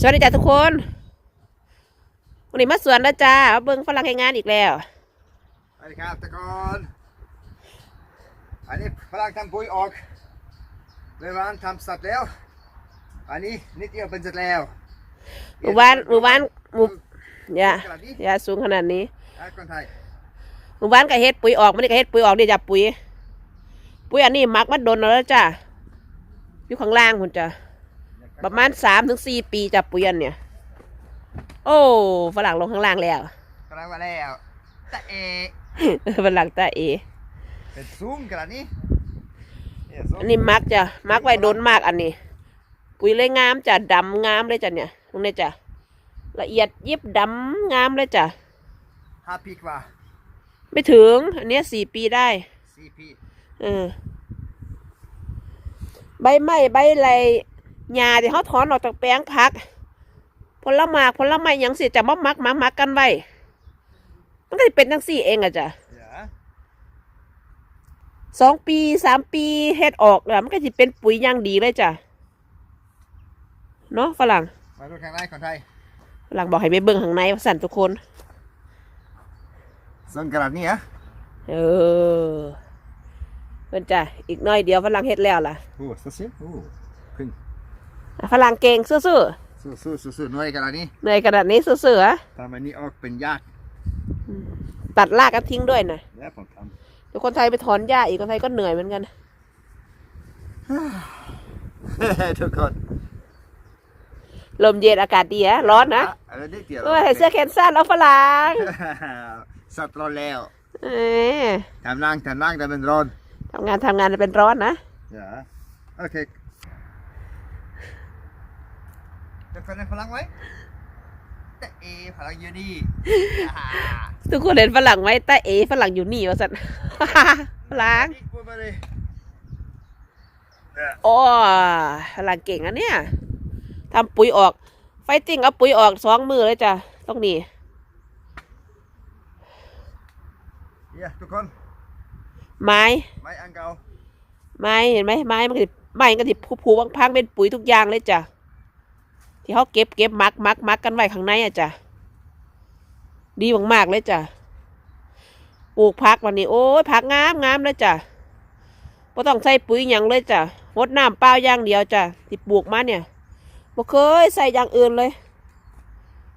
สวัสดีจ้าทุกคนวันนี้มาสวนแล้วจ้าเอาเบิ้งฝรั่งให้งานอีกแล้วสวัสดีครับตะกอนอันนี้ฝรั่งทำปุ๋ยออกเมื่อวานทำสัตว์แล้ว อันนี้นิดเดียวเป็นเสร็จแล้วหมู่บ้านหมู่บ้านหมู่อย่าขนาดนี้อย่าสูงขนาดนี้อะคนไทยหมู่บ้านก็เฮ็ดปุ๋ยออกไม่ได้ก็เฮ็ดปุ๋ยออกเดี๋ยวจ้ะปุ๋ย ปุ๋ยอันนี้มักมาดนแล้วจ้าอยู่ข้างล่างคุณจ้ะ ประมาณสามถึงสี่ปีจ้ะปุ๋ยอันเนี่ย โอ้ฝรั่งลงข้างล่างแล้วกำลังมาแล้วตะเอฝรั่งตาเอเป็นซูมขนาดนี้เนี่ยซูมอันนี้มักจ้ะมักไว้โดนมากอันนี้ ปุ๋ยเลยงามจ้ะดำงามเลยจ้ะเนี่ยตรงนี้จ้ะละเอียดยิบดำงามเลยจ้ะห้าปีกว่า ไม่ถึง อันเนี้ยสี่ปีได้สี่ปีเออใบไม้ใบไร หญ้าที่เขาถอนออกจากแปลงพัก ผลไม้ผลไม้หยังสิจะมามักมามักกันไว้มันก็สิเป็นทั้งสี่เองอะจ้ะเดี๋ยวสองปีสามปีเฮ็ดออกแล้วมันก็สิเป็นปุ๋ยอย่างดีเลยจ้ะเนาะฝรั่งมาดูข้างในคนไทยฝรั่งบอกให้ไปเบิ่งข้างในว่าสั่นทุกคนซูมขนาดนี้อะเออเพิ่นจ้ะอีกหน้อยเดียวฝรั่งเฮ็ดแล้วล่ะโอ้สู้สู้โอ้พึ่งอะ ฝรั่งเก่งซื่อสู้สู้สู้สู้หน่วยขนาดนี้ๆเหนื่อยขนาดนี้ซื่อๆอะทำอันนี้ออกเป็นยากตัดรากกันทิ้งด้วยนะแล้วผมทเดี๋ยวคนไทยไปถอนหญ้าอีกคนไทยก็เหนื่อยเหมือนกันำ ทุกคนลมเย็นอากาศดีอะร้อนนะอันนี้เดี๋ยวเออใส่เสื้อแขนสั้นแล้วฝรั่งสัตว์ร้อนแล้วเออทำนั่งทำนั่งแต่เป็นร้อนทำงานทำงานเป็นร้อนนะอย่าโอเค จะคนในพลังไว้แต่เอพลังอยู่นี่ทุกคนเห็นฝรั่งไหมแต่เอฝรั่งอยู่นี่วะสัน ฝรั่งนี่พูดมาเลยโอ้ฝรั่งเก่งอะเนี่ยทำปุ๋ยออก ไฟติ้งเอาปุ๋ยออกสองมือเลยจ้ะต้องนี่เฮียทุกคนไม้ ไม้อังเกา ไม้เห็นไหมไม้มันก็สิไม้มันก็สิผูๆพังๆเป็นปุ๋ยทุกอย่างเลยจ้ะ ที่เขาเก็บเก็บมักมักมักกันไว้ข้างในอะจ้ะดีมากๆเลยจ้ะปลูกผักวันนี้โอ้ยผักงามงามเลยจ้ะบ่ต้องใส่ปุ๋ยหยังเลยจ้ะรดน้ำเปล่าอย่างเดียวจ้ะที่ปลูกมาเนี่ยบ่เคยใส่อย่างอื่นเลย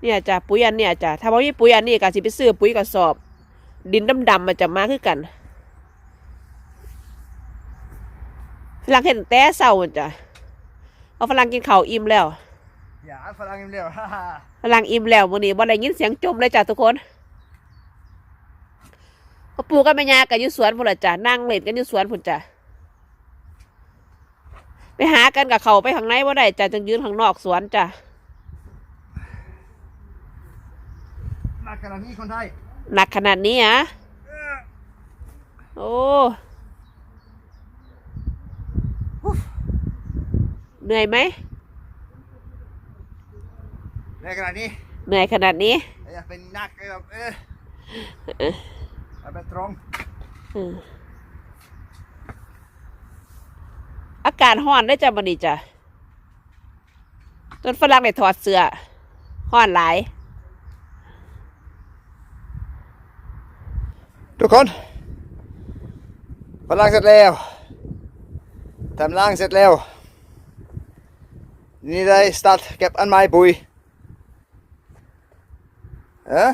เนี่ยจ้ะปุ๋ยอันเนี่ยจ้ะถ้าบ่มีปุ๋ยอันนี้ก็สิไปซื้อปุ๋ยกระสอบ ดินดำๆมันจะมาคือกันฝรั่งเห็นแต่เศร้าจ้ะเอาฝรั่งกินข้าวอิ่มแล้ว อย่าฝรั่งเร็วฮ่าฮ่าฝรั่งอิ่มแล้วมื้อนี้บ่ได้ยินเสียงจมเลยจ้ะทุกคนพ่อปู่กับแม่ย่าก็อยู่สวนพุ่นล่ะจ้ะนั่งเล่นกันอยู่สวนพุ่นจ้ะไปหากันกับเขาไปข้างในบ่ได้จ้ะจึงยืนข้างนอกสวนจ้ะหนักขนาดนี้คนไทยหนักขนาดนี้อะโอ้เหนื่อยไหม ในขนาดนี้เหนื่อยขนาดนี้อย่าเป็นนักแบบเออเอาเป็นตรงอืมอากาศร้อนได้อจ้ะบันนี้จ้ะจนฝรั่งได้ถอดเสื้อร้อนหลาย ทุกคนฝรั่งเสร็จแล้วทำล่างเสร็จแล้วนี่ได้สตาร์ทเก็บอันไม้ปุ๋ย เอ๊ะ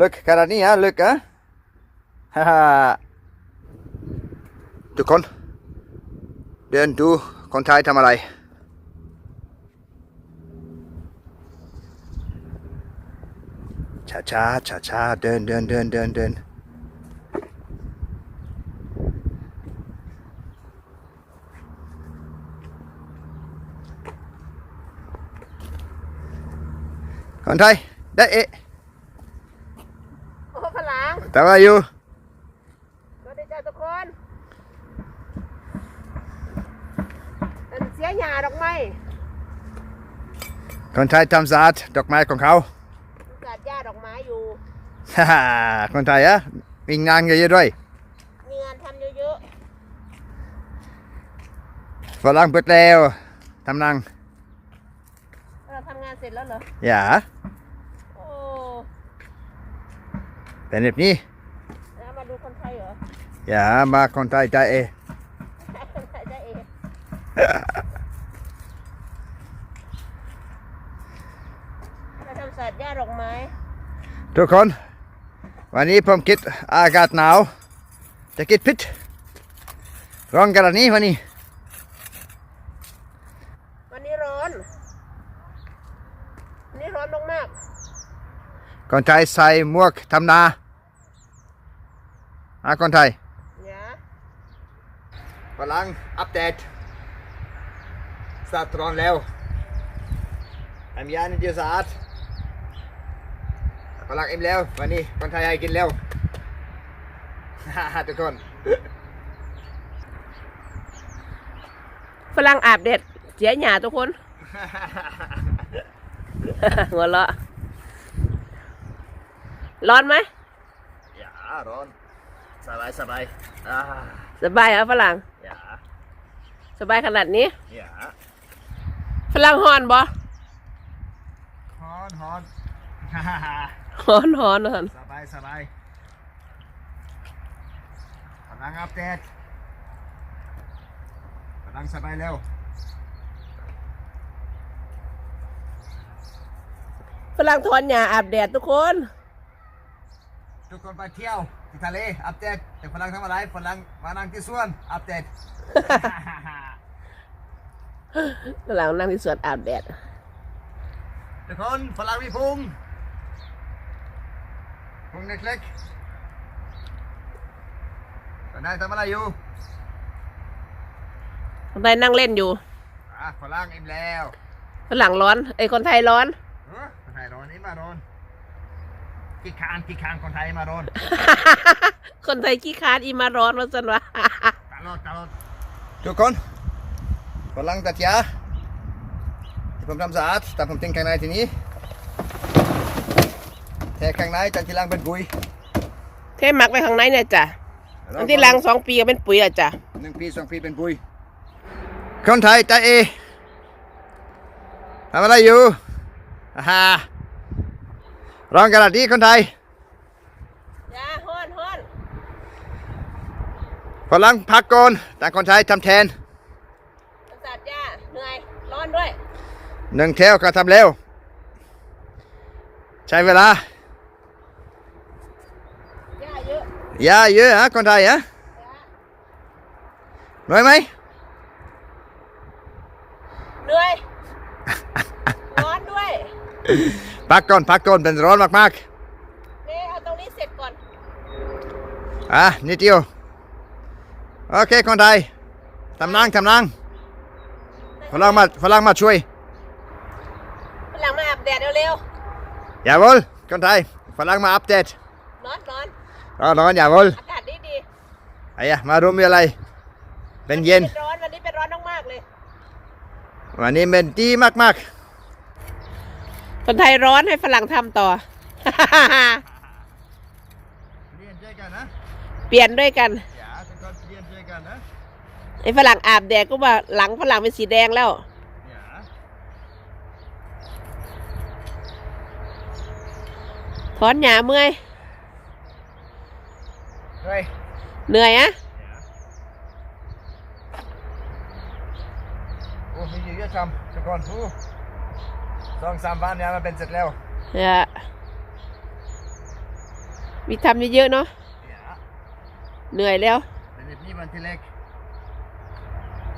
ลึกขนาดนี้ฮะลึกฮะฮ่าฮ่าทุกคน เดินดูคนไทยทำอะไร ช้าช้าช้าช้าเดินเดินเดินเดินเดินคนไทย ได้เอะโอ้ฝรั่งทำอะไรอยู่สวัสดีจ้ะทุกคนเป็นเสียหยาดอกไม้คนไทยทำสะอาดดอกไม้ของเขากัดหญ้าดอกไม้อยู่ฮ่าฮ่าคนไทยอะมีงานเยอะๆด้วยมีงานทำเยอะฝรั่งเปิดแล้วทำนังทำงานเสร็จแล้วเหรอ Ja, โอ้ เป็นแบบนี้แล้วมาดูคนไทยเหรอ Ja, มาคนไทยได้เอคนไทยได้เองมาทำสัตว์หญ้าดอกไม้ ทุกคน วันนี้ผมคิดอากาศหนาว จะคิดพิษร้อนขนาดนี้วันนี้ วันนี้ร้อนวันนี้ร้อนมากคนไทยใส่หมวกทำนา อาคนไทยๆเนี่ยฝรั่งอัปเดตสัตว์ร้อนแล้วทำยาในเดียวสะอาดฝรั่งอิ่มแล้ววันนี้คนไทยให้กินแล้ว ทุกคน ฝรั่งอาบเด็ดเสียหยาทุกคน หัวเราะร้อนไหม อย่าร้อน สบายสบายอ่าสบายเหรอฝรั่งอย่าสบายขนาดนี้ อย่าฝรั่งฮอนบ่ฮอนฮอนฮอนฮอนฮอนสบายสบายฝรั่งอัปเดตฝรั่งสบายแล้วฝรั่งถอนหญ้าอาบแดดทุกคน ทุกคนไปเที่ยว ที่ทะเลอัปเดตแต่ฝรั่งทำอะไรฝรั่งมานั่งที่สวนอัปเดตฝรั่งนั่งที่สวนอาบแดดทุกคนฝรั่งมีพุงพุงเล็กๆตอนนั้นทำอะไรอยู่คนไทยนั่งเล่นอยู่อะฝรั่งอิ่มแล้วฝรั่งร้อนไอ้ยคนไทยร้อนเออคนไทยร้อนนี่มาร้อน กี่คานกี่คานคนไทยมาร้อนคนไทยขี้คร้านอีมาร้อนว่าสันวะตลอดตลอดทุกคนฝรั่งตัดยาที่ผมทำสะอาดแต่ผมทิ้งข้างในทีนี้แทข้างในจนทีหลังเป็นปุ๋ยเทหมักไปข้างในเนี่ยจ้ะอันที่หลังสองปีก็เป็นปุ๋ยอะจ้ะหนึ่งปีสองปีเป็นปุ๋ยคนไทยใจเอทำอะไรอยู่อ่าฮะ ร้องกระดาษดีคนไทยยาฮ้อนฮ้อนฝรั่งพักก่อนแต่คนไทยทำแทนสัตว์ยาเหนื่อย ร้อนด้วยหนึ่งเที่ยวก็ทำเร็ว ใช้เวลายาเยอะอย่าเยอะฮะคนไทยฮะยาเหนื่อยไหมเหนื่อย ร้อนด้วย พักก่อนพักก่อนเป็นร้อนมากนี่เอาตรงนี้เสร็จก่อน ๆอะนิดเดียวโอเคคนไทยทำนั่งทำนั่งฝรั่งมาฝรั่งมาช่วย ฝรั่งมาอาบแดดเร็วอย่าบอลคนไทยฝรั่งมาอัปเดตๆ ร้อนร้อนร้อนร้อนอย่าบอลอากาศดีดีไอ้ยะมารุมมีอะไร เป็นเย็นเป็นร้อนวันนี้เป็นร้อนมากๆเลย วันนี้เป็นดีมาก คนไทยร้อนให้ฝรั่งทำต่อๆเรียนช่วยกันนะเปลี่ยนด้วยกัน อย่าทุกคนเรียนช่วยกันนะไอ้ฝรั่งอาบแดดก็ว่าหลังฝรั่งเป็นสีแดงแล้ว อย่าถอนหญ้าเมื่อย เฮ้ยเหนื่อยอะโอ้มีเยอะๆทำทุกคนโอ้ สองสามวันเนี่ยมันเป็นเสร็จแล้วเนี่ยมีทำเยอะๆเนาะอย่าเหนื่อยแล้วเป็นแบบนี้วันที่เล็ก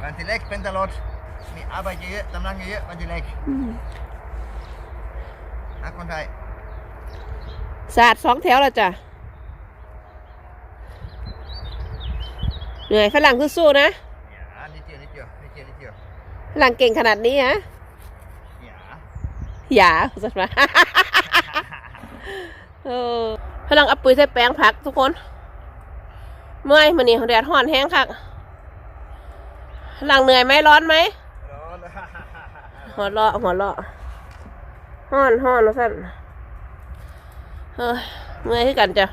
วันที่เล็กเป็นตลอดมีอาบายเยอะๆตำลังเยอะๆวันที่เล็กนะคนไทยสาดสองแถวแล้วจ้ะเหนื่อยฝรั่งสู้ๆนะอย่านิดเดียวนิดเดียวนิดเดียวนิดเดียวฝรั่งเก่งขนาดนี้ฮะอย่าอ ย่าสักมาเออฝรั่งเอาปุ๋ยใส่แปลงผักทุกคน เมื่อยมันนี่แดดห้อนแห้งคักฝรั่งเหนื่อยไหมร้อนไหมร้อนหัวเราะหัวเราะห้อนห้อนนะสั่นเฮ้ยเมื่อยที่กันจ้ะ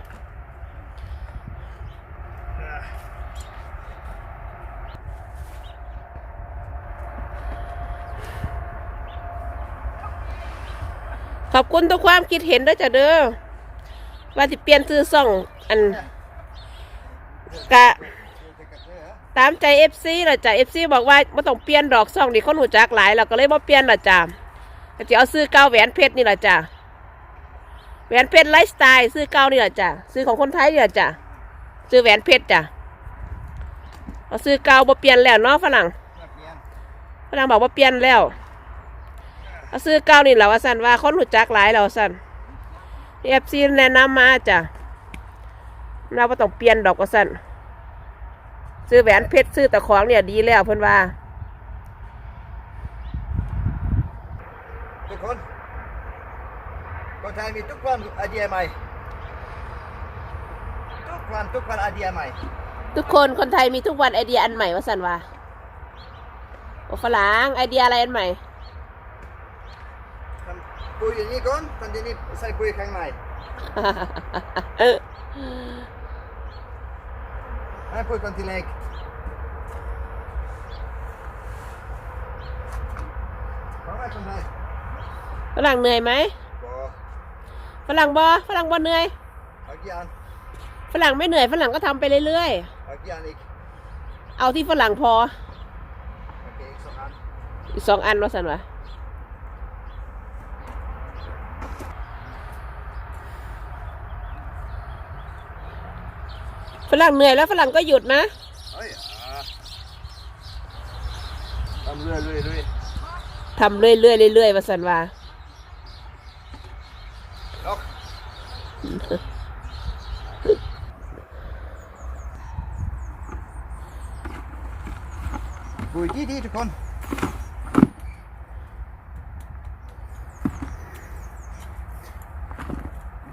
ขอบคุณทุกความคิดเห็นด้วยจ้ะเด้อว่าสิเปลี่ยนซื้อซ่องอันกะตามใจเอฟซีละจ้ะเอฟซีบอกว่าไม่ต้องเปลี่ยนดอกซ่องดิคนหูจักหลายเราก็เลยบ่เปลี่ยนละจ้ะก็จะเอาซื้อเก้าแหวนเพชรนี่ละจ้ะแหวนเพชรไลฟ์สไตล์ซื้อเก้านี่ละจ้ะซื้อของคนไทยนี่ละจ้ะซื้อแหวนเพชรจ้ะเอาซื้อเก้าบ่เปลี่ยนแล้วเนาะฝรั่งพนังบอกว่าเปลี่ยนแล้ว เอาซื้อเก้านี่แหละว่าสันว่าคนหูจักหลายแล้วสันเอฟซีแนะนำมาจ้ะเราไ่ต้องเปลี่ยนดอกว่าสันซื้อแหวนเพชรซื้อตะของเนี่ยดีแล้วเพิ่นว่าทุกคนคนไทยมีทุกความไอเดียใหม่ทุกวันทุกวันไอเดียใหม่ ทุกคนคนไทยมีทุกวันไอเดียอันใหม่ว่าสันว่าโอ้ฝรั่งไอเดียอะไรอันใหม่ทำ ปุ๋ยอย่างนี้ก่อนตอนนี้ใส่ปุ๋ยข้างในให้ปุ๋ยก่อนทีเล็กของอะไรคนไทยฝรั่งเหนื่อยไหมบอฝรั่งบอฝรั่งบอเหนื่อยเอากี่อันฝรั่งไม่เหนื่อยฝรั่งก็ทำไปเรื่อยเอากี่อันอีกๆเอาที่ฝรั่งพอโอเคอีกสองอันอีกสองอันว่าสันวะ ฝรั่งเหนื่อยแล้วฝรั่งก็หยุดนะเฮ้ยอ่าทำเรื่อยเรื่อยเรื่อยทำเรื่อยๆเรื่อยๆว่าสันว่า ล็อกปุ๋ยดีดีทุกคน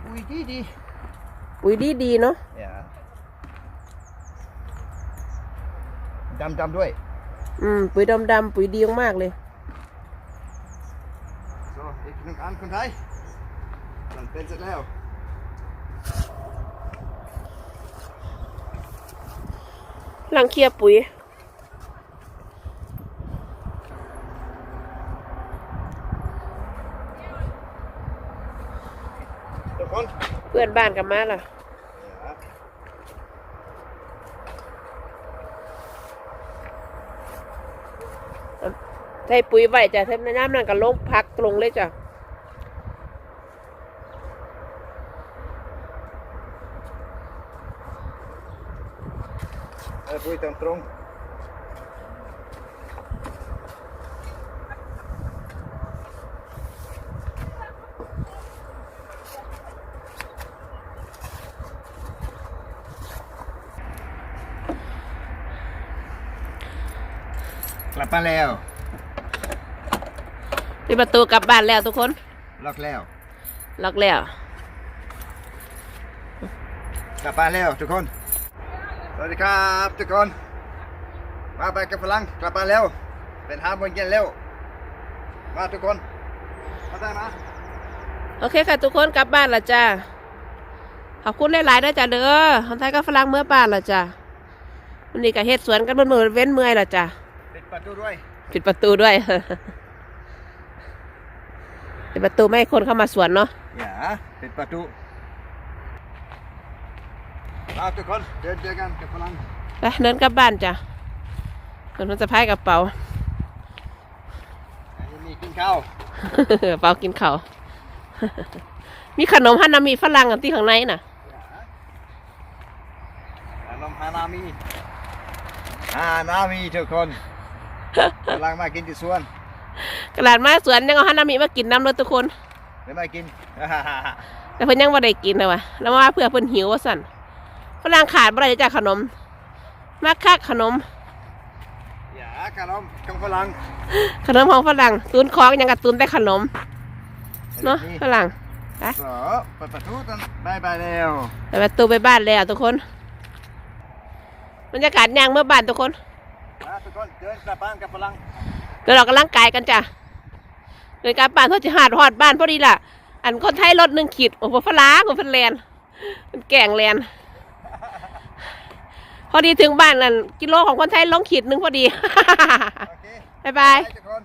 ปุ๋ยดีดี ปุ๋ยดีดีๆเนาะ อย่า ดำดำด้วย อืม ปุ๋ยดำๆปุ๋ยดีมากๆเลยโซอีกหนึ่งอันคนไทยมันเป็นเสร็จแล้วหลังเคลียร์ปุ๋ยทุกคนเพื่อนบ้านกับมาล่ะ อย่า ใส่ปุ๋ยไว้จ้ะเทน้ำนั่นก็ลงพักลงเลยจ้ะเออปุ๋ยตรงตรงกลับมาแล้ว ปิดประตูกลับบ้านแล้วทุกคน ล็อกแล้ว ล็อกแล้ว กลับบ้านแล้วทุกคน สวัสดีครับทุกคน มาไปกับพลังกลับบ้านแล้ว เป็นห้าโมงเย็นแล้ว มาทุกคนมาได้มาโอเคค่ะทุกคนกลับบ้านละจ้าขอบคุณหลายๆด้วยจ้ะเด้อคนไทยก็ฝรั่งเมื่อบ้านละจ้าวันนี้ก็เฮ็ดสวนกันบนมือเว้นเมื่อยละจ้าปิดประตูด้วย ปิดประตูด้วย ปิดประตูไม่ให้คนเข้ามาสวนเนาะ อย่าปิดประตูมาทุกคนเดินเจอกันกับพลังไปเดินกลับบ้านจ้ะคนมันจะพายกระเป๋าอันนี้มีกินข้าวกระเป๋ากินเขาว มีขนมฮันนามีฝรั่งอันที่ข้างในน่ะอย่าลมฮานามีฮานามีทุกคนพลังมากินที่สวน กระดาษมาสวนยังเอาฮันนามีมากินน้ำเลยทุกคนไม่มากิน แต่เพิ่นยังบ่ได้กินเลยว่ะแล้วมาเพื่อเพิ่นหิวว่าสั่นฝรั่งขาดบ่ได้จากขนม มาคักขนมอย่าขนมกับพลังขนมของฝรั่งตุนของยังกับตุนแต่ขนมเนาะฝรั่งสอเปิดประตูตอนบายบายแล้วแต่ประตูไปบ้านแล้วทุกคนบรรยากาศยางเมื่อบ้านทุกคนมาทุกคนเดินกลับบ้านกับพลังเดี๋ยวเรากำลังกายกันจ้ะเดินกลับบ้านเพื่อจะหาดหอดบ้านพอดีล่ะ อันคนไทยรถหนึ่งขีดโอ้โหฝรั่งโอ้ฝรั่งแลนมันแก่งแลนพอดีถึงบ้านนั่นกิโลของคนไทยลงขีดหนึ่งพอดีโอเคบ๊ายบายทุกคน